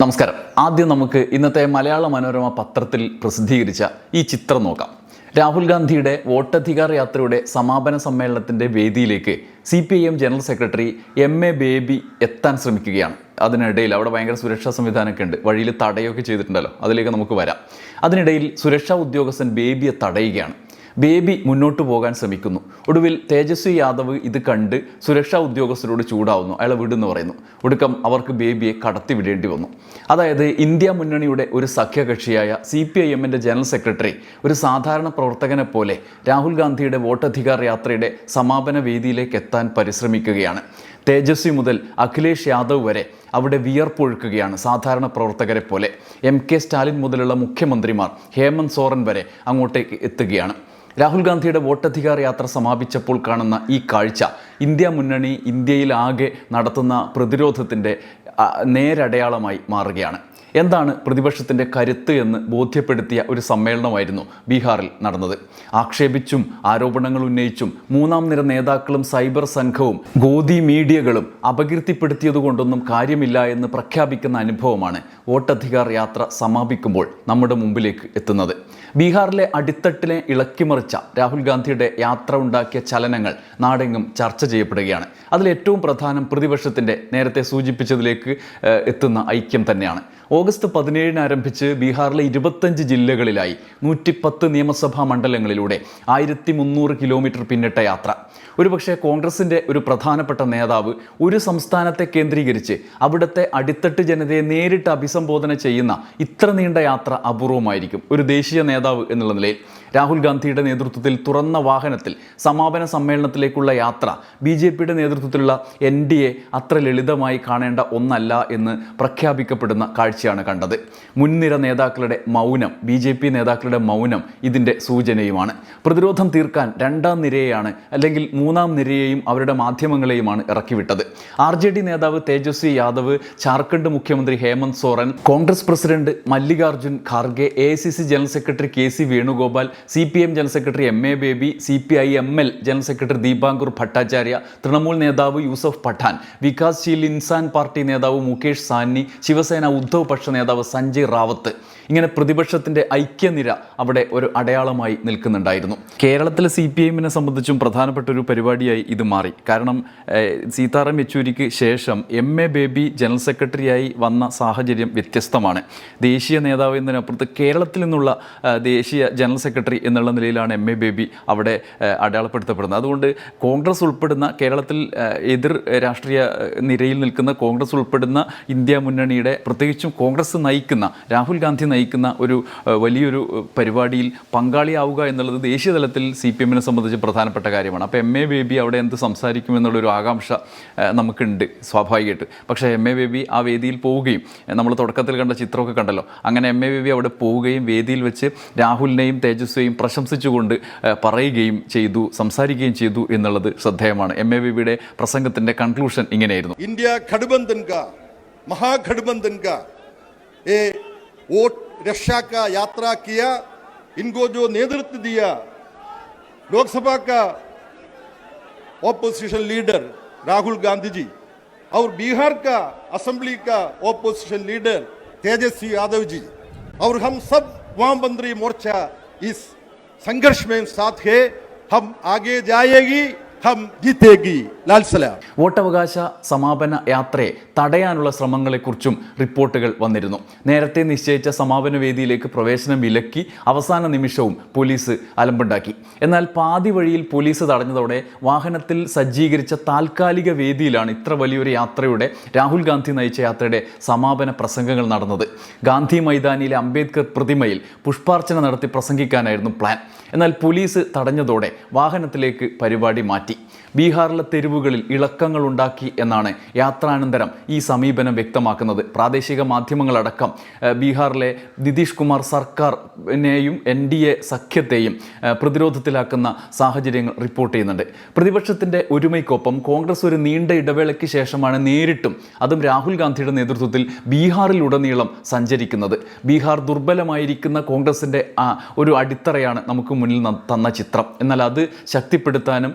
നമസ്കാരം. ആദ്യം നമുക്ക് ഇന്നത്തെ മലയാള മനോരമ പത്രത്തിൽ പ്രസിദ്ധീകരിച്ച ഈ ചിത്രം നോക്കാം. രാഹുൽ ഗാന്ധിയുടെ വോട്ടധികാർ യാത്രയുടെ സമാപന സമ്മേളനത്തിന്റെ വേദിയിലേക്ക് C P I M general secretary M A Baby എത്താൻ ശ്രമിക്കുകയാണ്. അതിനിടയിൽ അവിടെ ഭയങ്കര സുരക്ഷാ സംവിധാനമൊക്കെ ഉണ്ട്. വഴിയിൽ തടയൊക്കെ ചെയ്തിട്ടുണ്ടല്ലോ. അതിലേക്ക് നമുക്ക് വരാം. അതിനിടയിൽ സുരക്ഷാ ഉദ്യോഗസ്ഥൻ ബേബിയെ തടയുകയാണ്. ബേബി മുന്നോട്ട് പോകാൻ ശ്രമിക്കുന്നു. ഒടുവിൽ തേജസ്വി യാദവ് ഇത് കണ്ട് സുരക്ഷാ ഉദ്യോഗസ്ഥരോട് ചൂടാവുന്നു. അയാളെ വിടുന്നു പറയുന്നു. ഒടുക്കം അവർക്ക് ബേബിയെ കടത്തിവിടേണ്ടി വന്നു. അതായത് ഇന്ത്യ മുന്നണിയുടെ ഒരു സഖ്യകക്ഷിയായ സി പി ഐ എമ്മിന്റെ ജനറൽ സെക്രട്ടറി ഒരു സാധാരണ പ്രവർത്തകനെ പോലെ രാഹുൽ ഗാന്ധിയുടെ വോട്ടധികാർ യാത്രയുടെ സമാപന വേദിയിലേക്ക് എത്താൻ പരിശ്രമിക്കുകയാണ്. തേജസ്വി മുതൽ അഖിലേഷ് യാദവ് വരെ അവിടെ വിയർപ്പൊഴുക്കുകയാണ് സാധാരണ പ്രവർത്തകരെ പോലെ. എം കെ സ്റ്റാലിൻ മുതലുള്ള മുഖ്യമന്ത്രിമാർ ഹേമന്ത് സോറൻ വരെ അങ്ങോട്ടേക്ക് എത്തുകയാണ്. രാഹുൽ ഗാന്ധിയുടെ വോട്ടധികാർ യാത്ര സമാപിച്ചപ്പോൾ കാണുന്ന ഈ കാഴ്ച ഇന്ത്യ മുന്നണി ഇന്ത്യയിലാകെ നടത്തുന്ന പ്രതിരോധത്തിന്റെ നേരടയാളമായി മാറുകയാണ്. എന്താണ് പ്രതിപക്ഷത്തിന്റെ കരുത്ത് എന്ന് ബോധ്യപ്പെടുത്തിയ ഒരു സമ്മേളനമായിരുന്നു ബീഹാറിൽ നടന്നത്. ആക്ഷേപിച്ചും ആരോപണങ്ങൾ ഉന്നയിച്ചും മൂന്നാം നിര നേതാക്കളും സൈബർ സംഘവും ഗോദി മീഡിയകളും അപകീർത്തിപ്പെടുത്തിയതുകൊണ്ടൊന്നും കാര്യമില്ല എന്ന് പ്രഖ്യാപിക്കുന്ന അനുഭവമാണ് വോട്ടധികാർ യാത്ര സമാപിക്കുമ്പോൾ നമ്മുടെ മുമ്പിലേക്ക് എത്തുന്നത്. ബീഹാറിലെ അടിത്തട്ടിനെ ഇളക്കിമറിച്ച രാഹുൽ ഗാന്ധിയുടെ യാത്ര ഉണ്ടാക്കിയ ചലനങ്ങൾ നാടെങ്ങും ചർച്ച ചെയ്യപ്പെടുകയാണ്. അതിൽ ഏറ്റവും പ്രധാനം പ്രതിപക്ഷത്തിന്റെ നേരത്തെ സൂചിപ്പിച്ചതിലേക്ക് എത്തുന്ന ഐക്യം തന്നെയാണ്. ഓഗസ്റ്റ് പതിനേഴിന് ആരംഭിച്ച് ബീഹാറിലെ ഇരുപത്തഞ്ച് ജില്ലകളിലായി നൂറ്റിപ്പത്ത് നിയമസഭാ മണ്ഡലങ്ങളിലൂടെ ആയിരത്തി മുന്നൂറ് കിലോമീറ്റർ പിന്നിട്ട യാത്ര. ഒരുപക്ഷെ കോൺഗ്രസിന്റെ ഒരു പ്രധാനപ്പെട്ട നേതാവ് ഒരു സംസ്ഥാനത്തെ കേന്ദ്രീകരിച്ച് അവിടുത്തെ അടിത്തട്ട് ജനതയെ നേരിട്ട് അഭിസംബോധന ചെയ്യുന്ന ഇത്ര നീണ്ട യാത്ര അപൂർവമായിരിക്കും. ഒരു ദേശീയ നേതാവ് എന്നുള്ള നിലയിൽ രാഹുൽ ഗാന്ധിയുടെ നേതൃത്വത്തിൽ തുറന്ന വാഹനത്തിൽ സമാപന സമ്മേളനത്തിലേക്കുള്ള യാത്ര ബി ജെ പിയുടെ നേതൃത്വത്തിലുള്ള എൻ ഡി എ അത്ര ലളിതമായി കാണേണ്ട ഒന്നല്ല എന്ന് പ്രഖ്യാപിക്കപ്പെടുന്ന കാഴ്ചയാണ് കണ്ടത്. മുൻനിര നേതാക്കളുടെ മൗനം ബി ജെ പി നേതാക്കളുടെ മൗനം ഇതിന്റെ സൂചനയുമാണ്. പ്രതിരോധം തീർക്കാൻ രണ്ടാം നിരയെയാണ് അല്ലെങ്കിൽ മൂന്നാം നിരയെയും അവരുടെ മാധ്യമങ്ങളെയുമാണ് ഇറക്കിവിട്ടത്. ആർ ജെ ഡി നേതാവ് തേജസ്വി യാദവ് ജാർഖണ്ഡ് മുഖ്യമന്ത്രി Hemant Soren Congress president Mallikarjun Kharge A general secretary K C Venugopal C P M general secretary M A Baby C P I M L general secretary Dipankar Bhattacharya Trinamool നേതാവ് Yusuf Pathan Vikassheel Insaan party നേതാവ് മുകേഷ് സാഹ്നി ശിവസേന ഉദ്ധവ് പക്ഷ നേതാവ് സഞ്ജയ് റാവത്ത്. ഇങ്ങനെ പ്രതിപക്ഷത്തിന്റെ ഐക്യനിര അവിടെ ഒരു അടയാളമായി നിൽക്കുന്നുണ്ടായിരുന്നു. കേരളത്തിലെ സി പി എമ്മിനെ സംബന്ധിച്ചും പ്രധാനപ്പെട്ട ഒരു പരിപാടിയായി ഇത് മാറി. കാരണം സീതാറാം യെച്ചൂരിക്ക് ശേഷം എം എ ബേബി ജനറൽ സെക്രട്ടറിയായി വന്ന സാഹചര്യം വ്യത്യസ്തമാണ്. ദേശീയ നേതാവ് എന്നതിനപ്പുറത്ത് കേരളത്തിൽ നിന്നുള്ള ദേശീയ ജനറൽ സെക്രട്ടറി എന്നുള്ള നിലയിലാണ് എം എ ബേബി അവിടെ അടയാളപ്പെടുത്തപ്പെടുന്നത്. അതുകൊണ്ട് കോൺഗ്രസ് ഉൾപ്പെടുന്ന കേരളത്തിൽ എതിർ രാഷ്ട്രീയ നിരയിൽ നിൽക്കുന്ന കോൺഗ്രസ് ഉൾപ്പെടുന്ന ഇന്ത്യ മുന്നണിയുടെ പ്രത്യേകിച്ചും കോൺഗ്രസ് നയിക്കുന്ന രാഹുൽ ഗാന്ധി നയിക്കുന്ന ഒരു വലിയൊരു പരിപാടിയിൽ പങ്കാളിയാവുക എന്നുള്ളത് ദേശീയ തലത്തിൽ സി പി എമ്മിനെ സംബന്ധിച്ച് പ്രധാനപ്പെട്ട കാര്യമാണ്. അപ്പോൾ എം എ ബേബി അവിടെ എന്ത് സംസാരിക്കും എന്നുള്ളൊരു ആകാംക്ഷ നമുക്കുണ്ട് സ്വാഭാവികമായിട്ട്. പക്ഷേ എം എ ബേബി ആ വേദിയിൽ പോവുകയും നമ്മൾ തുടക്കത്തിൽ കണ്ട ചിത്രമൊക്കെ കണ്ടല്ലോ. അങ്ങനെ എം എ ബേബി അവിടെ പോവുകയും വേദിയിൽ വെച്ച് രാഹുലിനെയും തേജസ്വിയും പ്രശംസിച്ചുകൊണ്ട് ആ, പറയുകയും ചെയ്തു സംസാരിക്കുകയും ചെയ്തു എന്നുള്ളത് ശ്രദ്ധേയമാണ് എം എ ബേബിയുടെ പ്രസംഗത്തിൻ്റെ കൺക്ലൂഷൻ ഇങ്ങനെയായിരുന്നു इंडिया गठबंधन का महागठबंधन का ये वोट रक्षा का यात्रा किया इनको जो नेतृत्व दिया लोकसभा का ऑपोजिशन लीडर राहुल गांधी जी और बिहार का असेंबली का ऑपोजिशन लीडर तेजस्वी यादव जी और हम सब वाम बंदरी मोर्चा इस संघर्ष में साथ है हम आगे जाएगी। ഹം വോട്ടവകാശ സമാപന യാത്രയെ തടയാനുള്ള ശ്രമങ്ങളെക്കുറിച്ചും റിപ്പോർട്ടുകൾ വന്നിരുന്നു. നേരത്തെ നിശ്ചയിച്ച സമാപന വേദിയിലേക്ക് പ്രവേശനം വിലക്കി അവസാന നിമിഷവും പോലീസ് അലമ്പുണ്ടാക്കി. എന്നാൽ പാതി വഴിയിൽ പോലീസ് തടഞ്ഞതോടെ വാഹനത്തിൽ സജ്ജീകരിച്ച താൽക്കാലിക വേദിയിലാണ് ഇത്ര വലിയൊരു യാത്രയുടെ രാഹുൽ ഗാന്ധി നയിച്ച യാത്രയുടെ സമാപന പ്രസംഗങ്ങൾ നടന്നത്. ഗാന്ധി മൈതാനിയിലെ അംബേദ്കർ പ്രതിമയിൽ പുഷ്പാർച്ചന നടത്തി പ്രസംഗിക്കാനായിരുന്നു പ്ലാൻ. എന്നാൽ പോലീസ് തടഞ്ഞതോടെ വാഹനത്തിലേക്ക് പരിപാടി മാറ്റി. ബീഹാറിലെ തെരുവുകളിൽ ഇളക്കങ്ങൾ ഉണ്ടാക്കി എന്നാണ് യാത്രാനന്തരം ഈ സമീപനം വ്യക്തമാക്കുന്നത്. പ്രാദേശിക മാധ്യമങ്ങളടക്കം ബീഹാറിലെ നിതീഷ് കുമാർ സർക്കാരിനെയും എൻ ഡി എ സഖ്യത്തെയും പ്രതിരോധത്തിലാക്കുന്ന സാഹചര്യങ്ങൾ റിപ്പോർട്ട് ചെയ്യുന്നുണ്ട്. പ്രതിപക്ഷത്തിന്റെ ഒരുമയ്ക്കൊപ്പം കോൺഗ്രസ് ഒരു നീണ്ട ഇടവേളയ്ക്ക് ശേഷമാണ് നേരിട്ടും അതും രാഹുൽ ഗാന്ധിയുടെ നേതൃത്വത്തിൽ ബീഹാറിലുടനീളം സഞ്ചരിക്കുന്നത്. ബീഹാർ ദുർബലമായിരിക്കുന്ന കോൺഗ്രസിന്റെ ഒരു അടിത്തറയാണ് നമുക്ക് മുന്നിൽ തന്ന ചിത്രം. എന്നാൽ അത് ശക്തിപ്പെടുത്താനും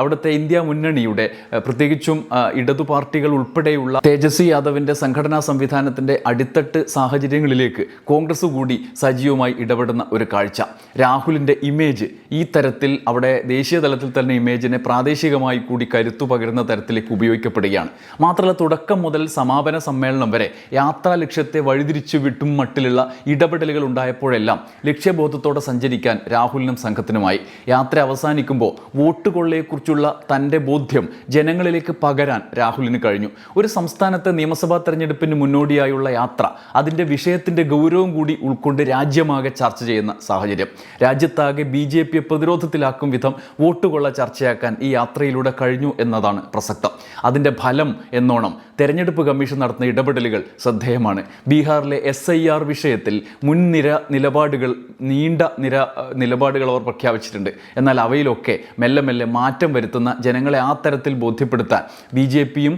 അവിടുത്തെ ഇന്ത്യ മുന്നണിയുടെ പ്രത്യേകിച്ചും ഇടതു പാർട്ടികൾ ഉൾപ്പെടെയുള്ള തേജസ്വി യാദവിന്റെ സംഘടനാ സംവിധാനത്തിന്റെ അടിത്തട്ട് സാഹചര്യങ്ങളിലേക്ക് കോൺഗ്രസ് കൂടി സജീവമായി ഇടപെടുന്ന ഒരു കാഴ്ച. രാഹുലിന്റെ ഇമേജ് ഈ തരത്തിൽ അവിടെ ദേശീയ തലത്തിൽ തന്നെ ഇമേജിനെ പ്രാദേശികമായി കൂടി കരുത്തു പകരുന്ന തരത്തിലേക്ക് ഉപയോഗിക്കപ്പെടുകയാണ്. മാത്രമല്ല തുടക്കം മുതൽ സമാപന സമ്മേളനം വരെ യാത്രാ ലക്ഷ്യത്തെ വഴിതിരിച്ചു വിട്ടും മട്ടിലുള്ള ഇടപെടലുകൾ ഉണ്ടായപ്പോഴെല്ലാം ലക്ഷ്യബോധത്തോടെ സഞ്ചരിക്കാൻ രാഹുലിനും സംഘത്തിനുമായി യാത്ര അവസാനിക്കുമ്പോൾ വോട്ട് കൊള്ളയെക്കുറിച്ചുള്ള തന്റെ ബോധ്യം ജനങ്ങളിലേക്ക് പകരാൻ രാഹുലിന് കഴിഞ്ഞു. ഒരു സംസ്ഥാനത്തെ നിയമസഭാ തെരഞ്ഞെടുപ്പിന് മുന്നോടിയായുള്ള യാത്ര അതിന്റെ വിഷയത്തിന്റെ ഗൗരവം കൂടി ഉൾക്കൊണ്ട് രാജ്യമാകെ ചർച്ച ചെയ്യുന്ന സാഹചര്യം. രാജ്യത്താകെ ബി ജെ പിയെ പ്രതിരോധത്തിലാക്കും വിധം വോട്ടുകൊള്ള ചർച്ചയാക്കാൻ ഈ യാത്രയിലൂടെ കഴിഞ്ഞു എന്നതാണ് പ്രസക്തം. അതിന്റെ ഫലം എന്നോണം തെരഞ്ഞെടുപ്പ് കമ്മീഷൻ നടത്തുന്ന ഇടപെടലുകൾ ശ്രദ്ധേയമാണ്. ബീഹാറിലെ എസ് ഐ ആർ വിഷയത്തിൽ മുൻനിര നിലപാടുകൾ നീണ്ട നിര നിലപാടുകൾ അവർ പ്രഖ്യാപിച്ചിട്ടുണ്ട്. എന്നാൽ അവയിലൊക്കെ മെല്ലെ മെല്ലെ മാറ്റം വരുത്തുന്ന ജനങ്ങളെ ആ തരത്തിൽ ബോധ്യപ്പെടുത്താൻ ബി ജെ പിയും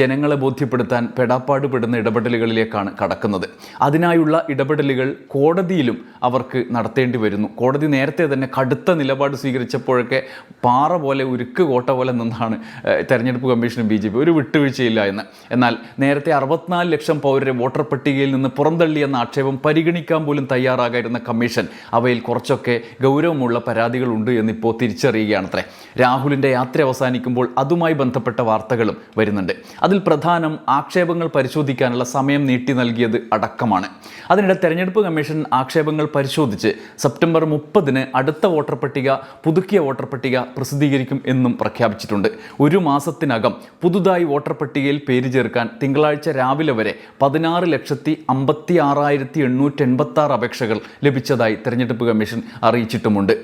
ജനങ്ങളെ ബോധ്യപ്പെടുത്താൻ പെടാപ്പാട് പെടുന്ന ഇടപെടലുകളിലേക്കാണ് കടക്കുന്നത്. അതിനായുള്ള ഇടപെടലുകൾ കോടതിയിലും അവർക്ക് നടത്തേണ്ടി വരുന്നു. കോടതി നേരത്തെ തന്നെ കടുത്ത നിലപാട് സ്വീകരിച്ചപ്പോഴൊക്കെ പാറ പോലെ ഉരുക്ക് കോട്ട പോലെ നിന്നാണ് തെരഞ്ഞെടുപ്പ് കമ്മീഷനും ബി ജെ പി. ഒരു വിട്ടുവീഴ്ചയില്ല എന്ന്. എന്നാൽ നേരത്തെ അറുപത്തിനാല് ലക്ഷം പൗരരെ വോട്ടർ പട്ടികയിൽ നിന്ന് പുറന്തള്ളിയെന്ന ആക്ഷേപം പരിഗണിക്കാൻ പോലും തയ്യാറാകായിരുന്ന കമ്മീഷൻ അവയിൽ കുറച്ചൊക്കെ ഗൗരവമുള്ള പരാതികളുണ്ട് എന്നിപ്പോൾ തിരിച്ചറിയുകയാണത്രേ. രാഹുലിന്റെ യാത്ര അവസാനിക്കുമ്പോൾ അതുമായി ബന്ധപ്പെട്ട വാർത്തകളും വരുന്നുണ്ട്. അതിൽ പ്രധാനം ആക്ഷേപങ്ങൾ പരിശോധിക്കാനുള്ള സമയം നീട്ടി നൽകിയത് അടക്കമാണ്. അതിനിടെ തെരഞ്ഞെടുപ്പ് കമ്മീഷൻ ആക്ഷേപങ്ങൾ പരിശോധിച്ച് സെപ്റ്റംബർ മുപ്പതിന് അടുത്ത വോട്ടർ പട്ടിക പുതുക്കിയ വോട്ടർ പട്ടിക പ്രസിദ്ധീകരിക്കും എന്നും പ്രഖ്യാപിച്ചിട്ടുണ്ട്. ഒരു മാസത്തിനകം പുതുതായി വോട്ടർ പട്ടികയിൽ പേര് ചേർക്കാൻ തിങ്കളാഴ്ച രാവിലെ വരെ പതിനാറ് ലക്ഷത്തി അമ്പത്തി ആറായിരത്തി എണ്ണൂറ്റി എൺപത്തി ആറ് അപേക്ഷകൾ ലഭിച്ചതായി തെരഞ്ഞെടുപ്പ് കമ്മീഷൻ അറിയിച്ചിട്ടുമുണ്ട്.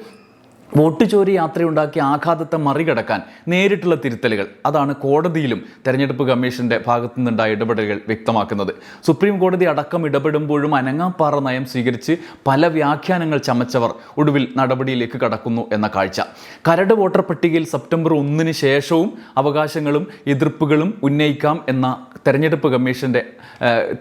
വോട്ട് ചോരി യാത്രയുണ്ടാക്കിയ ആഘാതത്തെ മറികടക്കാൻ നേരിട്ടുള്ള തിരുത്തലുകൾ. അതാണ് കോടതിയിലും തെരഞ്ഞെടുപ്പ് കമ്മീഷന്റെ ഭാഗത്തു നിന്നുണ്ടായ ഇടപെടലുകൾ വ്യക്തമാക്കുന്നത്. സുപ്രീം കോടതി അടക്കം ഇടപെടുമ്പോഴും അനങ്ങാപ്പാറ നയം സ്വീകരിച്ച് പല വ്യാഖ്യാനങ്ങൾ ചമച്ചവർ ഒടുവിൽ നടപടിയിലേക്ക് കടക്കുന്നു എന്ന കാഴ്ച. കരട് വോട്ടർ പട്ടികയിൽ സെപ്റ്റംബർ ഒന്നിന് ശേഷവും അവകാശങ്ങളും എതിർപ്പുകളും ഉന്നയിക്കാം എന്ന തെരഞ്ഞെടുപ്പ് കമ്മീഷന്റെ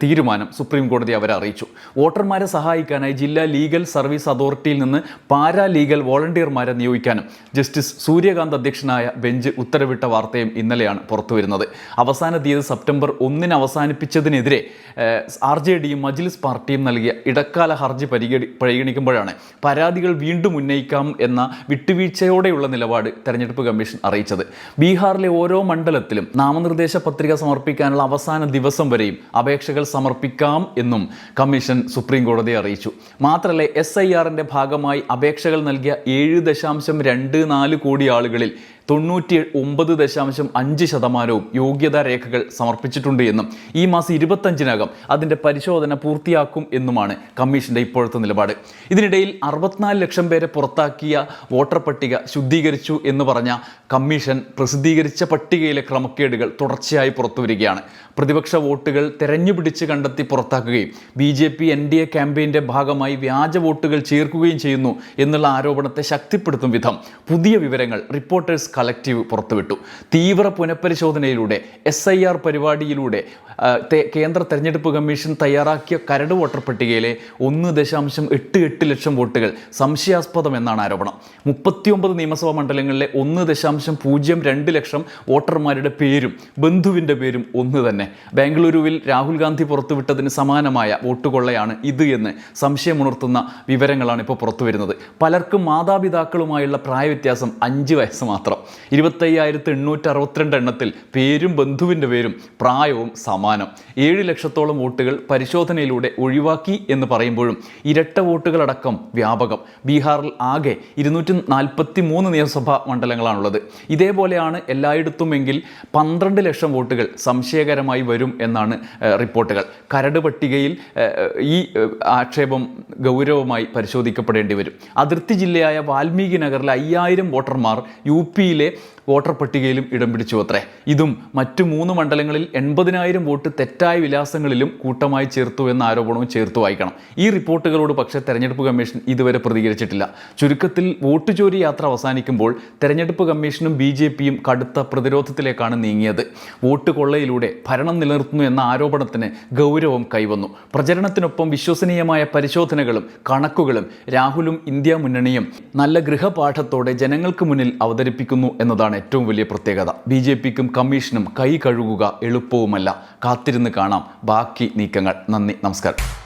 തീരുമാനം സുപ്രീം കോടതി അവരെ അറിയിച്ചു. വോട്ടർമാരെ സഹായിക്കാനായി ജില്ലാ ലീഗൽ സർവീസ് അതോറിറ്റിയിൽ നിന്ന് പാരാ ലീഗൽ വോളണ്ടിയർമാരെ നിയോഗിക്കാനും ജസ്റ്റിസ് സൂര്യകാന്ത് അധ്യക്ഷനായ ബെഞ്ച് ഉത്തരവിട്ട വാർത്തയും ഇന്നലെയാണ് പുറത്തുവരുന്നത്. അവസാന തീയതി സെപ്റ്റംബർ ഒന്നിന് അവസാനിപ്പിച്ചതിനെതിരെ ആർ ജെ ഡിയും മജ്ലിസ് പാർട്ടിയും നൽകിയ ഇടക്കാല ഹർജി പരിഗണി പരിഗണിക്കുമ്പോഴാണ് പരാതികൾ വീണ്ടും ഉന്നയിക്കാം എന്ന വിട്ടുവീഴ്ചയോടെയുള്ള നിലപാട് തെരഞ്ഞെടുപ്പ് കമ്മീഷൻ അറിയിച്ചത്. ബീഹാറിലെ ഓരോ മണ്ഡലത്തിലും നാമനിർദ്ദേശ പത്രിക സമർപ്പിക്കാനുള്ള അവസാന ദിവസം വരെയും അപേക്ഷകൾ സമർപ്പിക്കാം എന്നും കമ്മീഷൻ സുപ്രീം കോടതിയെ അറിയിച്ചു. മാത്രമല്ല എസ് ഐ ആറിന്റെ ഭാഗമായി അപേക്ഷകൾ നൽകിയ ഏഴ് ദശാംശം രണ്ട് നാല് കോടി ആളുകളിൽ തൊണ്ണൂറ്റി ഒമ്പത് ദശാംശം അഞ്ച് ശതമാനവും യോഗ്യതാ രേഖകൾ സമർപ്പിച്ചിട്ടുണ്ട് എന്നും ഈ മാസം ഇരുപത്തഞ്ചിനകം അതിന്റെ പരിശോധന പൂർത്തിയാക്കും എന്നുമാണ് കമ്മീഷന്റെ ഇപ്പോഴത്തെ നിലപാട്. ഇതിനിടയിൽ അറുപത്തിനാല് ലക്ഷം പേരെ പുറത്താക്കിയ വോട്ടർ പട്ടിക ശുദ്ധീകരിച്ചു എന്ന് പറഞ്ഞ കമ്മീഷൻ പ്രസിദ്ധീകരിച്ച പട്ടികയിലെ ക്രമക്കേടുകൾ തുടർച്ചയായി പുറത്തുവരികയാണ്. പ്രതിപക്ഷ വോട്ടുകൾ തെരഞ്ഞുപിടിച്ച് കണ്ടെത്തി പുറത്താക്കുകയും B J P N D A ക്യാമ്പയിന്റെ ഭാഗമായി വ്യാജ വോട്ടുകൾ ചേർക്കുകയും ചെയ്യുന്നു എന്നുള്ള ആരോപണത്തെ ശക്തിപ്പെടുത്തും വിധം പുതിയ വിവരങ്ങൾ റിപ്പോർട്ടേഴ്സ് കളക്റ്റീവ് പുറത്തുവിട്ടു. തീവ്ര പുനഃപരിശോധനയിലൂടെ എസ് ഐ ആർ പരിപാടിയിലൂടെ കേന്ദ്ര തെരഞ്ഞെടുപ്പ് കമ്മീഷൻ തയ്യാറാക്കിയ കരട് വോട്ടർ പട്ടികയിലെ ഒന്ന് ദശാംശം എട്ട് എട്ട് ലക്ഷം വോട്ടുകൾ സംശയാസ്പദം എന്നാണ് ആരോപണം. മുപ്പത്തിയൊമ്പത് നിയമസഭാ മണ്ഡലങ്ങളിലെ ഒന്ന് ദശാംശം പൂജ്യം രണ്ട് ലക്ഷം വോട്ടർമാരുടെ പേരും ബന്ധുവിന്റെ പേരും ഒന്ന് തന്നെ. ബാംഗ്ലൂരുവിൽ രാഹുൽ ഗാന്ധി പുറത്തുവിട്ടതിന് സമാനമായ വോട്ടുകൊള്ളയാണ് ഇത് എന്ന് സംശയമുണർത്തുന്ന വിവരങ്ങളാണ് ഇപ്പോൾ പുറത്തുവരുന്നത്. പലർക്കും മാതാപിതാക്കളുമായുള്ള പ്രായവ്യത്യാസം അഞ്ച് വയസ്സ് മാത്രം. ഇരുപത്തയ്യായിരത്തി എണ്ണൂറ്റി അറുപത്തിരണ്ട് എണ്ണത്തിൽ പേരും ബന്ധുവിന്റെ പേരും പ്രായവും സമാനം. ഏഴ് ലക്ഷത്തോളം വോട്ടുകൾ പരിശോധനയിലൂടെ ഒഴിവാക്കി എന്ന് പറയുമ്പോഴും ഇരട്ട വോട്ടുകളടക്കം വ്യാപകം. ബീഹാറിൽ ആകെ ഇരുന്നൂറ്റി നാൽപ്പത്തി മൂന്ന് നിയമസഭാ മണ്ഡലങ്ങളാണുള്ളത്. ഇതേപോലെയാണ് എല്ലായിടത്തുമെങ്കിൽ പന്ത്രണ്ട് ലക്ഷം വോട്ടുകൾ സംശയകരമായി വരും എന്നാണ് റിപ്പോർട്ടുകൾ. കരട് പട്ടികയിൽ ഈ ആക്ഷേപം ഗൗരവമായി പരിശോധിക്കപ്പെടേണ്ടി വരും. അതിർത്തി ജില്ലയായ വാൽമീകി നഗറിലെ അയ്യായിരം വോട്ടർമാർ യു ile വോട്ടർ പട്ടികയിലും ഇടം പിടിച്ചു അത്രേ. ഇതും മറ്റു മൂന്ന് മണ്ഡലങ്ങളിൽ എൺപതിനായിരം വോട്ട് തെറ്റായ വിലാസങ്ങളിലും കൂട്ടമായി ചേർത്തു എന്ന ആരോപണവും ചേർത്ത് വായിക്കണം. ഈ റിപ്പോർട്ടുകളോട് പക്ഷേ തെരഞ്ഞെടുപ്പ് കമ്മീഷൻ ഇതുവരെ പ്രതികരിച്ചിട്ടില്ല. ചുരുക്കത്തിൽ വോട്ട് ചോരി യാത്ര അവസാനിക്കുമ്പോൾ തെരഞ്ഞെടുപ്പ് കമ്മീഷനും ബി ജെ പിയും കടുത്ത പ്രതിരോധത്തിലേക്കാണ് നീങ്ങിയത്. വോട്ട് കൊള്ളയിലൂടെ ഭരണം നിലനിർത്തുന്നു എന്ന ആരോപണത്തിന് ഗൗരവം കൈവന്നു. പ്രചരണത്തിനൊപ്പം വിശ്വസനീയമായ പരിശോധനകളും കണക്കുകളും രാഹുലും ഇന്ത്യ മുന്നണിയും നല്ല ഗൃഹപാഠത്തോടെ ജനങ്ങൾക്ക് മുന്നിൽ അവതരിപ്പിക്കുന്നു എന്നതാണ് എന്നതാണ് ഏറ്റവും വലിയ പ്രത്യേകത. ബി ജെ പിക്കും കമ്മീഷനും കൈ കഴുകുക എളുപ്പവുമല്ല. കാത്തിരുന്ന് കാണാം. ബാക്കി നീക്കങ്ങൾ. നന്ദി. നമസ്കാരം.